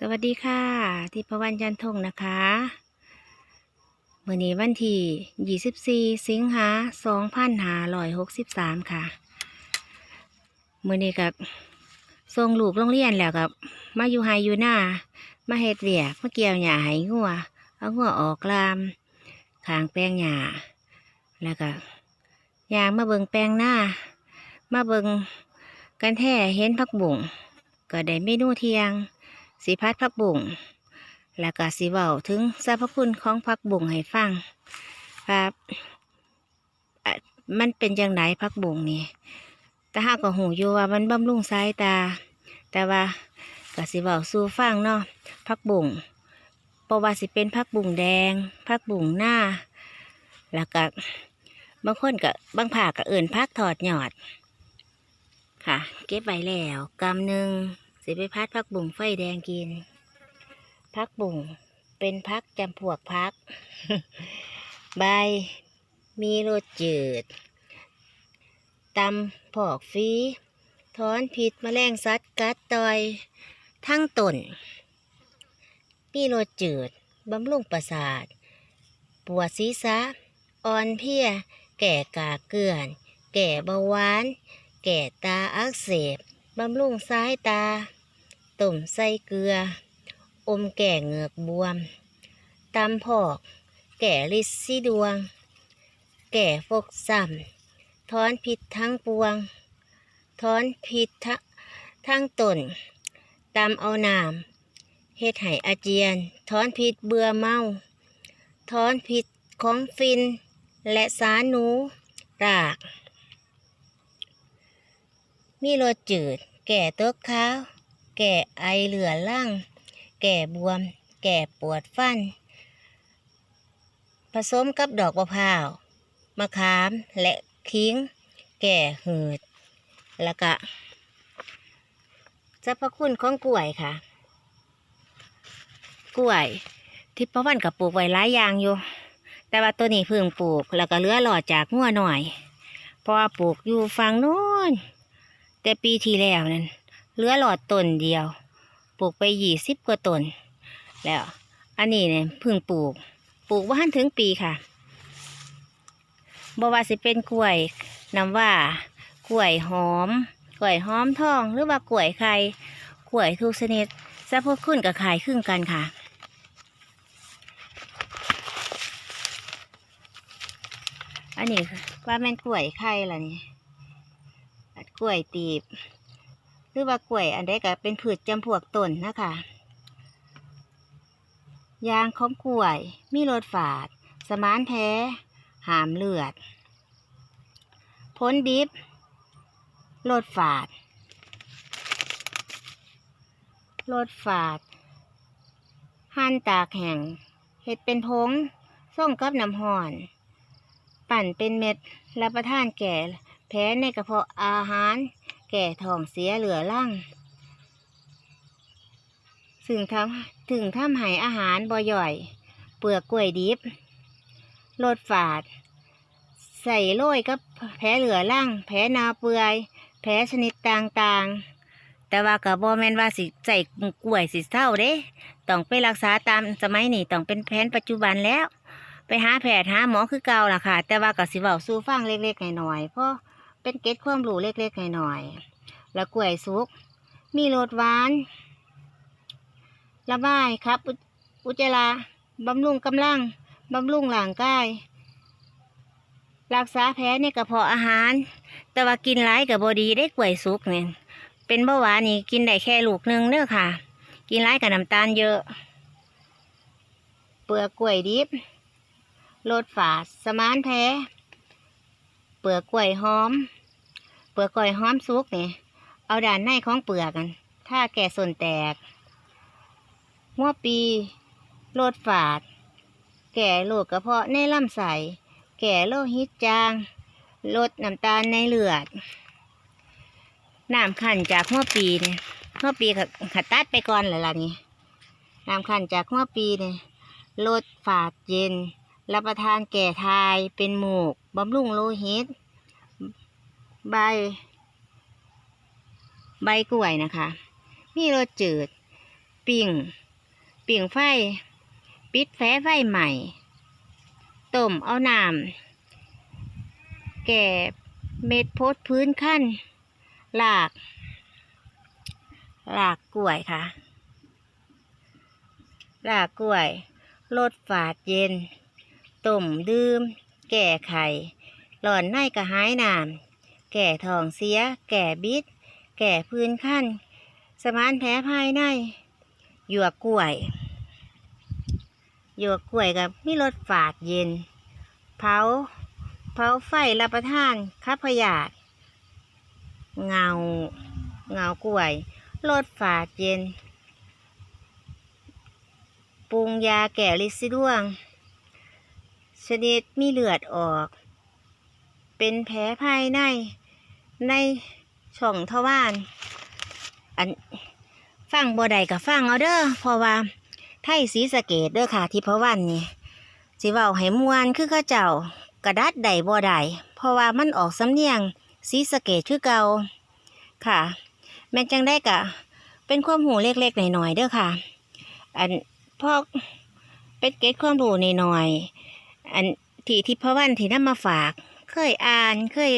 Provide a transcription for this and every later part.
สวัสดีค่ะทิพวรรณจันทงนะคะมื่อนี้วันที่24 สิงหา2563 ค่ะมื่อนี้กับส่งลูกโรงเรียนแล้วกับมาอยู่ไฮอยู่หน้ามาเฮ็ดเวียกมาเกี่ยวหญ้าให้งัวเอางัวออกลามขางแปลงหญ้าแล้วก็ยางมาเบิงแปลงหน้า มาเบิงกันแท้เห็นพักบุ่งก็ได้เมนูเที่ยง สีพัดผักบุ่งแล้วก็สีเบาถึงสรรพคุณของผักบุ่งให้ฟังครับมันเป็นจังไดผักบุ่งนี่แต่หาก็หูอยู่ว่ามันบำรุงสายตา แต่ว่าก็สิเบาสู่ฟังเนาะผักบุ่งเพราะว่าสิเป็นผักบุ่งแดงผักบุ่งหน้า แล้วก็บางคนก็บบางผ่าก็เอื่นผักถอดหยอด ค่ะ เก็บไว้แล้วกำหนึ่ง สิไปพัดพักบุ่งไฟแดงกิน พักบุ่งเป็นพักจำพวกพัก ใบ มีรสจืดตำผอกฟีถอนผิดมแมลงสัตว์กัดต่อย ทั้งตนมีรสจืด บำรุงประสาท ปวดศีรษะ อ่อนเพลีย แก่กาเกลื่อน แก่เบาหวาน แก่ตาอักเสบ บำรุงสายตา ต้มใส่เกลือ อมแก่เหงือกบวมตำพอก แก่ลิดซี่ดวง แก่ฟกซ้ำถอนพิษทั้งปวงถอนพิษทะทั้งตนตำเอาน้ำเฮ็ดให้อาเจียนถอนพิษเบื่อเมาถอนพิษของฟิน และสารหนู ราก มีรสจืด แก่ตกขาว แก่ไอเหลือล่าง แก่บวม แก่ปวดฟัน ผสมกับดอกมะพร้าว มะขามและขิง แก่หืด แล้วก็สรรพคุณของกล้วยค่ะ กล้วยทิพวรรณกับปลูกไว้หลายอย่างอยู่ แต่ว่าตัวนี้เพิ่งปลูกแล้วก็เลือหลอดจากงัวหน่อย เพราะว่าปลูกอยู่ฝั่งโน้นแต่ปีที่แล้วนั่น เหลือหลอดต้นเดียว ปลูกไปยี่สิบกว่าต้นแล้ว อันนี้เนี่ยเพิ่งปลูก ปลูกว่าหันถึงปีค่ะบว่าสิเป็นกล้วยน้ำว่ากล้วยหอมกล้วยหอมทองหรือว่ากล้วยไข่กล้วยทุกชนิดสรรพคุณกับขายครึ่งกันค่ะอันนี้ว่าแม่นกล้วยไข่ล่ะนี่กล้วยตีบ รือว่ากล้วยอันใดก็เป็นผืชจำพวกต้นนะคะยางของกล้วยมีรสฝาด สมานแพ้หามเลือดผลดิบรสฝาดรสฝาด หั่นตากแห้งเห็ดเป็นผงส่งกับน้ำห่อน ปั่นเป็นเม็ดรับประทานแก่แพ้ในกระเพาะอาหาร แก่ท้องเสียเหลือล่างซึ่งทำถึงทำให้อาหารบ่ย่อย เปลือกกล้วยดิบรสฝาด ใส่โรยกับแผลเหลือล่างแผลนาเปื่อยแผลชนิดต่างๆ แต่ว่ากับบอแมนว่าสิใส่กล้วยสิเศร้าเด้ ต้องไปรักษาตามสมัยนี้ต้องเป็นแผนปัจจุบันแล้ว ไปหาแพทย์หาหมอคือเก่าล่ะค่ะ แต่ว่ากับสิเว้าสู้ฟังเล็กๆหน่อยๆเพราะ เป็นเกร็ดความรู้เล็กๆหน่อยๆแล้วกล้วยสุก มีรสหวาน ระบายครับ อุจจาระบำรุงกำลัง บำรุงร่างกายรักษาแผลในกระเพาะอาหาร แต่ว่ากินหลายกับบดีได้กล้วยสุกเนี่ยเป็นเบาหวานนี่กินได้แค่ลูกหนึ่งเน้อค่ะ กินหลายกับน้ำตาลเยอะ เปลือกกล้วยดิบรสฝาด สมานแพ้ เปลือกกล้วยหอม เปลือกกล้วยหอมสุกเนี่ยเอาด้านในของเปลือกกันถ้าแก่ส่วนแตกหัวปีโรดฝาด แก่โรคกระเพาะในลำไส้แก่โรคฮิตจางลดน้ำตาลในเลือดน้ำขันจากหัวปีเนี่ยหัวปีก็ขัดตัดไปก่อนเลยล่ะนี่น้ำขันจากหัวปีเนี่ยลดฝาดเย็น รับประทานแก่ทายเป็นหมูกบำรุงโลหิต ใบ ใบกล้วยนะคะ มีรสจืด ปิ่ง ปิ่งไฟ ปิดแฟ้ไฟใหม่ต้มเอาน้ำแก่เม็ดโพดพื้นขั้นหลากหลากกล้วยค่ะหลากกล้วยลดฝาดเย็นต้มดื่ม แก่ไข่หล่อนในกระหายน้ำ แก่ท้องเสีย แก่บิด แก่พื้นขั้น สมานแผลภายใน หยวกกล้วย หยวกกล้วยกับมีรสฝาดเย็น เผา เผาไฟรับประทานขับพยาธิเงา เงากล้วยรสฝาดเย็น ปรุงยาแก่ลิซิดวงชนิดมีเลือดออก เป็นแผลภายในในช่องทวารอันฟังบ่ได้กับฟังเอาเด้อเพราะว่าไทยสีสะเกตเด้อค่ะ ที่พระวันนี่สิเว้าให้มวนคือข้าเจ้ากระดัดใดบ่ได้เพราะว่ามันออกสำเนียงสีสะเกตคือเก่าค่ะ แม่จังได้กะ เป็นความหูเล็กๆหน่อยๆเด้อค่ะ อันพอกเป็นเกตความรู้หน่อยๆอันที่ที่พระวันที่นำมาฝาก เคยอ่านเคย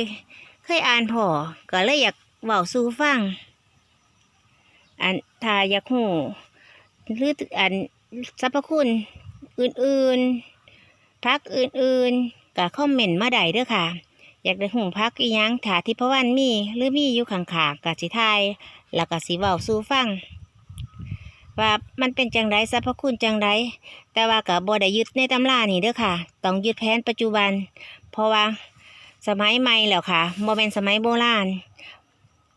เคยอ่านพอก็เลยอยากเว้าสู่ฟัง อันถ้ายากหูหรืออันสรรพคุณอื่นๆพักอื่นๆก็คอมเมนต์มาได้เด้อค่ะ อยากได้หูพักอีหยังถาที่พวันมีหรือมีอยู่ข้างๆกะสิทยแล้วก็สิเว้าสู่ฟังว่ามันเป็นจังไดสรรพคุณจังไดแต่ว่าก็บ่ได้ยึดในตำรานี่เด้อค่ะ ต้องยึดแผนปัจจุบัน เพราะว่า สมัยใหม่แล้วค่ะโมเป็นสมัยโบราณ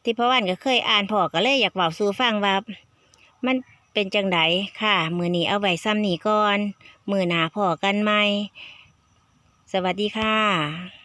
ที่พ่อวันก็เคยอ่านพอก็เลยอยากเว้าสู่ฟังว่า มันเป็นจังไดค่ะ มือนี้เอาไว้ซ้ำนี้ก่อน มือหนาพอกันไหม สวัสดีค่ะ